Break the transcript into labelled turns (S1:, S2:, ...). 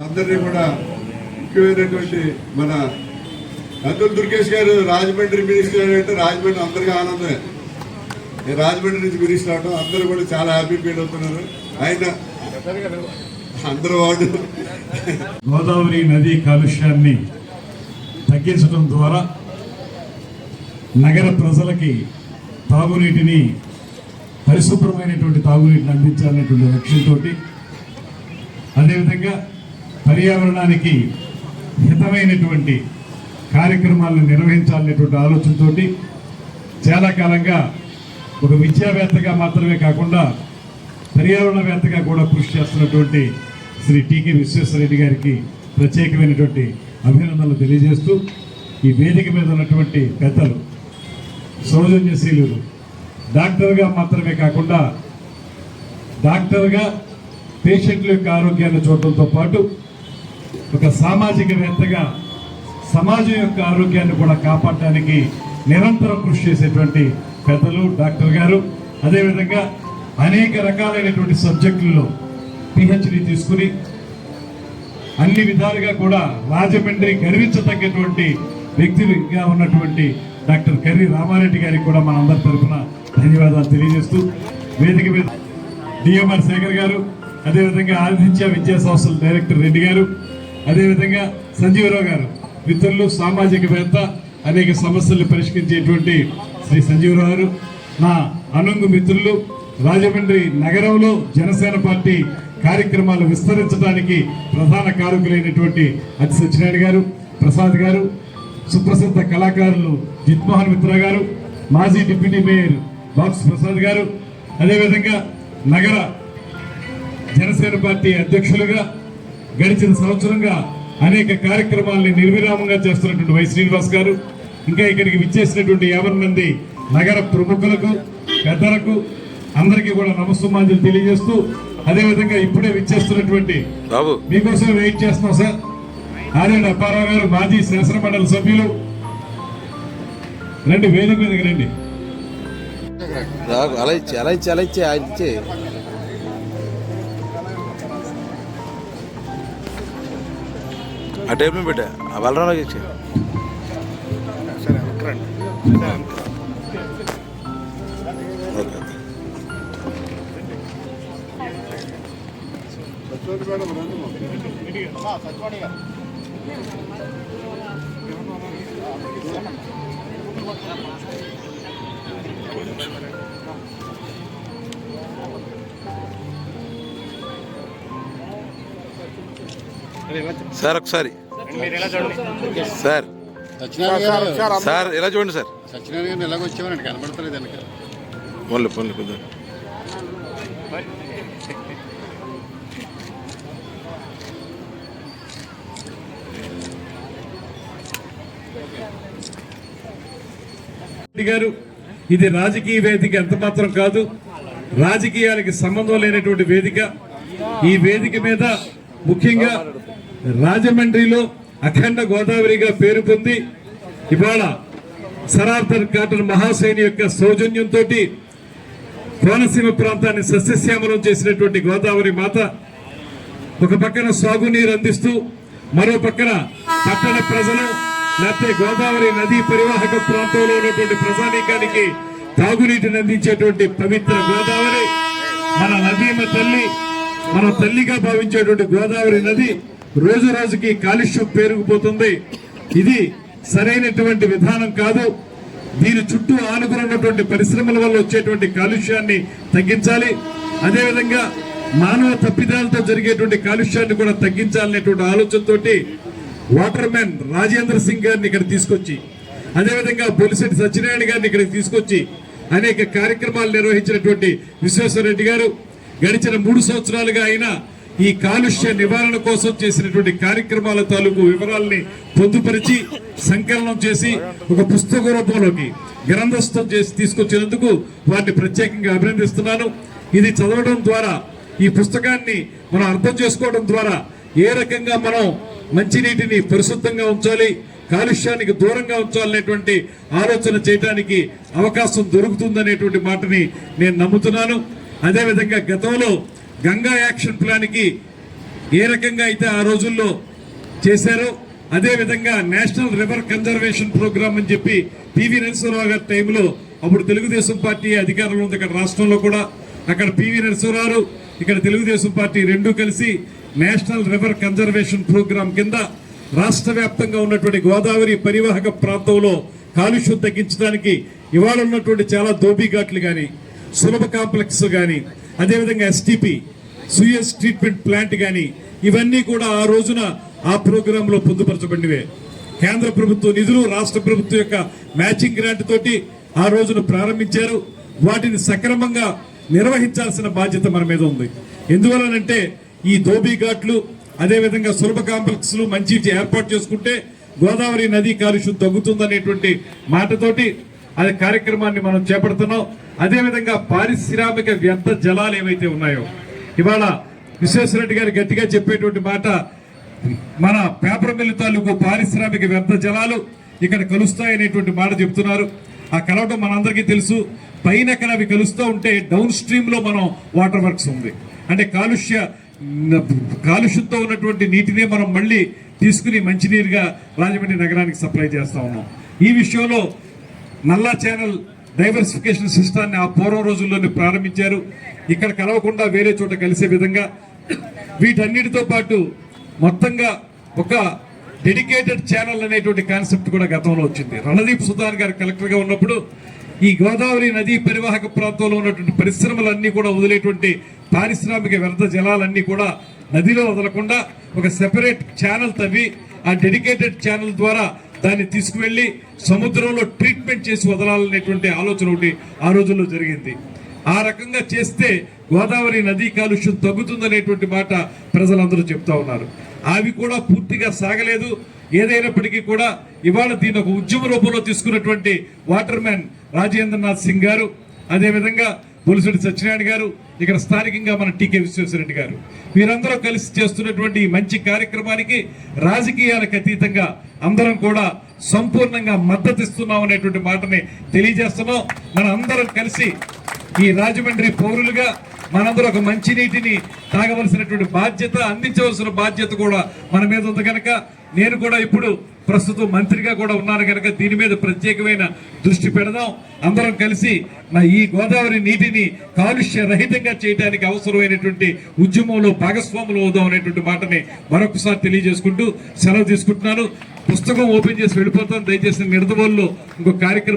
S1: అందరినీ కూడా ముఖ్యమైనటువంటి మన అందుల్ దుర్గేష్ గారు రాజమండ్రి మినిస్టర్ అంటే రాజమండ్రి అందరికీ ఆనందమే. రాజమండ్రి నుంచి మినిస్టర్ అవడం అందరూ కూడా చాలా హ్యాపీ ఫీల్ అవుతున్నారు. ఆయన అందరూ వాడు
S2: గోదావరి నది కాలుష్యాన్ని తగ్గించడం ద్వారా నగర ప్రజలకి తాగునీటిని పరిశుభ్రమైనటువంటి తాగునీటిని అందించాలనేటువంటి లక్ష్యంతో అదేవిధంగా పర్యావరణానికి హితమైనటువంటి కార్యక్రమాలను నిర్వహించాలనేటువంటి ఆలోచనతోటి చాలా కాలంగా ఒక విద్యావేత్తగా మాత్రమే కాకుండా పర్యావరణవేత్తగా కూడా కృషి చేస్తున్నటువంటి శ్రీ టీకే విశ్వేశ్వరరెడ్డి గారికి ప్రత్యేకమైనటువంటి అభినందనలు తెలియజేస్తూ ఈ వేదిక మీద ఉన్నటువంటి పెద్దలు సౌజన్యశీలులు డాక్టర్గా మాత్రమే కాకుండా డాక్టర్గా పేషెంట్ల యొక్క ఆరోగ్యాన్ని చూడటంతో పాటు ఒక సామాజికవేత్తగా సమాజం యొక్క ఆరోగ్యాన్ని కూడా కాపాడటానికి నిరంతరం కృషి చేసేటువంటి పెద్దలు డాక్టర్ గారు. అదేవిధంగా అనేక రకాలైనటువంటి సబ్జెక్టుల్లో పిహెచ్డి తీసుకుని అన్ని విధాలుగా కూడా రాజమండ్రి గర్వించదగ్గటువంటి వ్యక్తిగా ఉన్నటువంటి డాక్టర్ కర్రీ రామారెడ్డి గారికి కూడా మనందరి తరఫున ధన్యవాదాలు తెలియజేస్తూ వేదిక మీద డిఎంఆర్ శేఖర్ గారు అదేవిధంగా ఆదిత్య విద్యా సంస్థల డైరెక్టర్ రెడ్డి గారు అదేవిధంగా సంజీవరావు గారు మిత్రులు సామాజికవేత్త అనేక సమస్యలు పరిష్కరించేటువంటి శ్రీ సంజీవరావు గారు నా అనుంగు మిత్రులు రాజమండ్రి నగరంలో జనసేన పార్టీ కార్యక్రమాలు విస్తరించడానికి ప్రధాన కారకులైనటువంటి అతి సత్యనారాయణ గారు ప్రసాద్ గారు సుప్రసిద్ధ కళాకారులు జిత్మోహన్ మిత్ర గారు మాజీ డిప్యూటీ మేయర్ బాక్స్ ప్రసాద్ గారు అదేవిధంగా నగర జనసేన పార్టీ అధ్యక్షులుగా గడిచిన సంవత్సరంగా అనేక కార్యక్రమాలని నిర్విరామంగా చేస్తున్నటువంటి వై శ్రీనివాస్ గారు ఇంకా ఇక్కడికి విచ్చేసినటువంటి యాభై మంది నగర ప్రముఖులకు పెద్దలకు అందరికీ కూడా నమస్సుమాంజలు తెలియజేస్తూ అదేవిధంగా ఇప్పుడే విచ్చేస్తున్నటువంటి
S3: బాబు.
S2: మీకోసం వెయిట్ చేస్తున్నాం సార్. ఆర్ఎన్ అప్పారావు గారు మాజీ శాసన మండలి సభ్యులు. రండి వేదిక మీదకి రండి.
S3: అలా ఇచ్చి అలా ఇచ్చి అలా ఇచ్చి ఆయన ఇచ్చి. ఆ టేబుల్ మీద పెట్టా ఆ బలరావు ఇచ్చి ఓకే సార్ ఒకసారి. సార్. సార్ ఇలా చూడండి సార్?
S4: సత్యనారాయణ గారిని ఎలాగొచ్చామని కనబడతలేదు వెనక
S3: పోన్లే పోన్లే కొద్దిగా
S2: గారు ఇది రాజకీయ వేదిక ఎంత మాత్రం కాదు. రాజకీయాలకి సంబంధం లేనటువంటి వేదిక. ఈ వేదిక మీద ముఖ్యంగా రాజమండ్రిలో అఖండ గోదావరిగా పేరు పొంది ఇవాళ సరార్థర్ కాటన్ మహాసేని యొక్క సౌజన్యంతో కోనసీమ ప్రాంతాన్ని సస్యశ్యామలం చేసినటువంటి గోదావరి మాత ఒక పక్కన సాగునీరు అందిస్తూ మరో పక్కన పట్టణ ప్రజలు లేకపోతే గోదావరి నదీ పరివాహక ప్రాంతంలో ఉన్నటువంటి ప్రజానీకానికి తాగునీటిని అందించేటువంటి పవిత్ర గోదావరి. మన నదీమ తల్లి మన తల్లిగా భావించేటువంటి గోదావరి నది రోజు రోజుకి కాలుష్యం పెరిగిపోతుంది ఇది సరైనటువంటి విధానం కాదు. దీని చుట్టూ ఆనుకుని ఉన్నటువంటి పరిశ్రమల వల్ల వచ్చేటువంటి కాలుష్యాన్ని తగ్గించాలి. అదేవిధంగా మానవ తప్పిదాలతో జరిగేటువంటి కాలుష్యాన్ని కూడా తగ్గించాలనేటువంటి ఆలోచనతోటి వాటర్ మ్యాన్ రాజేంద్ర సింగ్ గారిని ఇక్కడ తీసుకొచ్చి అదేవిధంగా బొలిశెట్టి సత్యనారాయణ గారిని ఇక్కడికి తీసుకొచ్చి అనేక కార్యక్రమాలు నిర్వహించినటువంటి విశ్వేశ్వరరెడ్డి గారు గడిచిన మూడు సంవత్సరాలుగా అయినా ఈ కాలుష్య నివారణ కోసం చేసినటువంటి కార్యక్రమాల తాలూకు వివరాల్ని పొందుపరిచి సంకలనం చేసి ఒక పుస్తక రూపంలోకి గ్రంథస్థం చేసి తీసుకొచ్చినందుకు వారిని ప్రత్యేకంగా అభినందిస్తున్నాను. ఇది చదవడం ద్వారా ఈ పుస్తకాన్ని మనం అర్థం చేసుకోవడం ద్వారా ఏ రకంగా మనం మంచినీటిని పరిశుద్ధంగా ఉంచాలి కాలుష్యానికి దూరంగా ఉంచాలనేటువంటి ఆలోచన చేయడానికి అవకాశం దొరుకుతుందనేటువంటి మాటని నేను నమ్ముతున్నాను. అదేవిధంగా గతంలో గంగా యాక్షన్ ప్లాన్కి ఏ రకంగా అయితే ఆ రోజుల్లో చేశారో అదేవిధంగా నేషనల్ రివర్ కన్జర్వేషన్ ప్రోగ్రామ్ అని చెప్పి పివి నరసింహరావు గారి టైంలో అప్పుడు తెలుగుదేశం పార్టీ అధికారంలో ఉంది అక్కడ రాష్ట్రంలో కూడా. అక్కడ పివి నరసింహరావు ఇక్కడ తెలుగుదేశం పార్టీ రెండూ కలిసి నేషనల్ రివర్ కన్జర్వేషన్ ప్రోగ్రామ్ కింద రాష్ట్ర వ్యాప్తంగా ఉన్నటువంటి గోదావరి పరివాహక ప్రాంతంలో కాలుష్యం తగ్గించడానికి ఇవాళ ఉన్నటువంటి చాలా దోబీఘాట్లు కానీ సులభ కాంప్లెక్స్ కానీ అదేవిధంగా ఎస్టిపి సుయస్ ట్రీట్మెంట్ ప్లాంట్ కానీ ఇవన్నీ కూడా ఆ రోజున ఆ ప్రోగ్రాంలో పొందుపరచబడినవే. కేంద్ర ప్రభుత్వ నిధులు రాష్ట్ర ప్రభుత్వం యొక్క మ్యాచింగ్ గ్రాంట్ తోటి ఆ రోజున ప్రారంభించారు. వాటిని సక్రమంగా నిర్వహించాల్సిన బాధ్యత మన మీద ఉంది. ఎందువలనంటే ఈ ధోబీ ఘాట్లు అదేవిధంగా సులభ కాంప్లెక్స్లు మంచి ఏర్పాటు చేసుకుంటే గోదావరి నదీ కాలుష్యం తగ్గుతుందనేటువంటి మాటతోటి అనే కార్యక్రమాన్ని మనం చేపడుతున్నాం. అదేవిధంగా పారిశ్రామిక వ్యర్థ జలాలు ఏవైతే ఉన్నాయో ఇవాళ విశ్వేశ్వరరెడ్డి గారు గట్టిగా చెప్పేటువంటి మాట మన పేపర్ మిల్లు తాలూకు పారిశ్రామిక వ్యర్థ జలాలు ఇక్కడ కలుస్తాయనేటువంటి మాట చెప్తున్నారు. ఆ కలవటం మనందరికీ తెలుసు. పైన అక్కడ అవి కలుస్తూ ఉంటే డౌన్ స్ట్రీమ్లో మనం వాటర్ వర్క్స్ ఉంది. అంటే కాలుష్య కాలుష్యంతో ఉన్నటువంటి నీటినే మనం మళ్ళీ తీసుకుని మంచినీరుగా రాజమండ్రి నగరానికి సప్లై చేస్తూ ఉన్నాం. ఈ విషయంలో నల్లా ఛానల్ డైవర్సిఫికేషన్ సిస్టాన్ని ఆ పూర్వ రోజుల్లోనే ప్రారంభించారు. ఇక్కడ కలవకుండా వేరే చోట కలిసే విధంగా వీటన్నిటితో పాటు మొత్తంగా ఒక డెడికేటెడ్ ఛానల్ అనేటువంటి కాన్సెప్ట్ కూడా గతంలో వచ్చింది. రణదీప్ సుధార్ గారు కలెక్టర్గా ఉన్నప్పుడు ఈ గోదావరి నదీ పరివాహక ప్రాంతంలో ఉన్నటువంటి పరిశ్రమలన్నీ కూడా వదిలేటువంటి పారిశ్రామిక వ్యర్థ జలాలన్నీ కూడా నదిలో వదలకుండా ఒక సెపరేట్ ఛానల్ తవ్వి ఆ డెడికేటెడ్ ఛానల్ ద్వారా దాన్ని తీసుకువెళ్ళి సముద్రంలో ట్రీట్మెంట్ చేసి వదలాలనేటువంటి ఆలోచన ఒకటి ఆ రోజుల్లో జరిగింది. ఆ రకంగా చేస్తే గోదావరి నదీ కాలుష్యం తగ్గుతుందనేటువంటి మాట ప్రజలందరూ చెప్తా ఉన్నారు. అవి కూడా పూర్తిగా సాగలేదు. ఏదైనప్పటికీ కూడా ఇవాళ దీని ఒక ఉద్యమ రూపంలో తీసుకున్నటువంటి వాటర్ మ్యాన్ రాజేంద్రనాథ్ సింగ్ గారు అదేవిధంగా బొలిసెట్టి సత్యనారాయణ గారు ఇక్కడ స్థానికంగా మన టీకే విశ్వేశ్వరరెడ్డి గారు. వీరందరూ కలిసి చేస్తున్నటువంటి ఈ మంచి కార్యక్రమానికి రాజకీయాలకు అతీతంగా అందరం కూడా సంపూర్ణంగా మద్దతు ఇస్తున్నాం అనేటువంటి మాటని తెలియజేస్తున్నాం. మన అందరం కలిసి ఈ రాజమండ్రి పౌరులుగా మనందరూ ఒక మంచి నీటిని తాగవలసినటువంటి బాధ్యత అందించవలసిన బాధ్యత కూడా మన మీద ఉంది కనుక నేను కూడా ఇప్పుడు ప్రస్తుతం మంత్రిగా కూడా ఉన్నాను కనుక దీని మీద ప్రత్యేకమైన దృష్టి పెడదాం. అందరం కలిసి నా ఈ గోదావరి నీటిని కాలుష్య రహితంగా చేయడానికి అవసరమైనటువంటి ఉద్యమంలో భాగస్వాములు అవుదాం అనేటువంటి మాటని మరొకసారి తెలియజేసుకుంటూ సెలవు తీసుకుంటున్నాను. పుస్తకం ఓపెన్ చేసి వెళ్ళిపోతాను. దయచేసి నిడదవోల్లో ఇంకో కార్యక్రమం